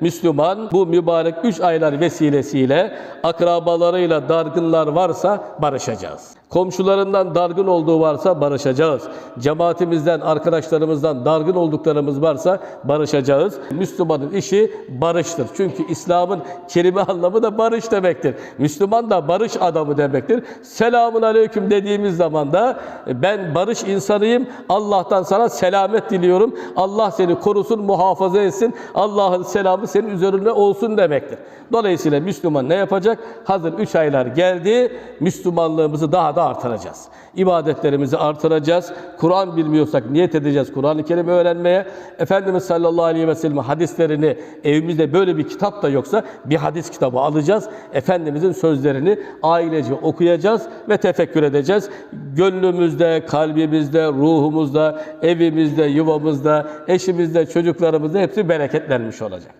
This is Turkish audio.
Müslüman bu mübarek üç aylar vesilesiyle akrabalarıyla dargınlar varsa barışacağız. Komşularından dargın olduğu varsa barışacağız. Cemaatimizden, arkadaşlarımızdan dargın olduklarımız varsa barışacağız. Müslümanın işi barıştır. Çünkü İslam'ın kelime anlamı da barış demektir. Müslüman da barış adamı demektir. Selamun aleyküm dediğimiz zaman da ben barış insanıyım. Allah'tan sana selamet diliyorum. Allah seni korusun, muhafaza etsin. Allah'ın selamı senin üzerine olsun demektir. Dolayısıyla Müslüman ne yapacak? Hazır üç aylar geldi. Müslümanlığımızı daha da artıracağız. İbadetlerimizi artıracağız. Kur'an bilmiyorsak niyet edeceğiz Kur'an-ı Kerim öğrenmeye. Efendimiz sallallahu aleyhi ve sellem hadislerini evimizde böyle bir kitap da yoksa bir hadis kitabı alacağız. Efendimizin sözlerini ailece okuyacağız ve tefekkür edeceğiz. Gönlümüzde, kalbimizde, ruhumuzda, evimizde, yuvamızda, eşimizde, çocuklarımızda hepsi bereketlenmiş olacak.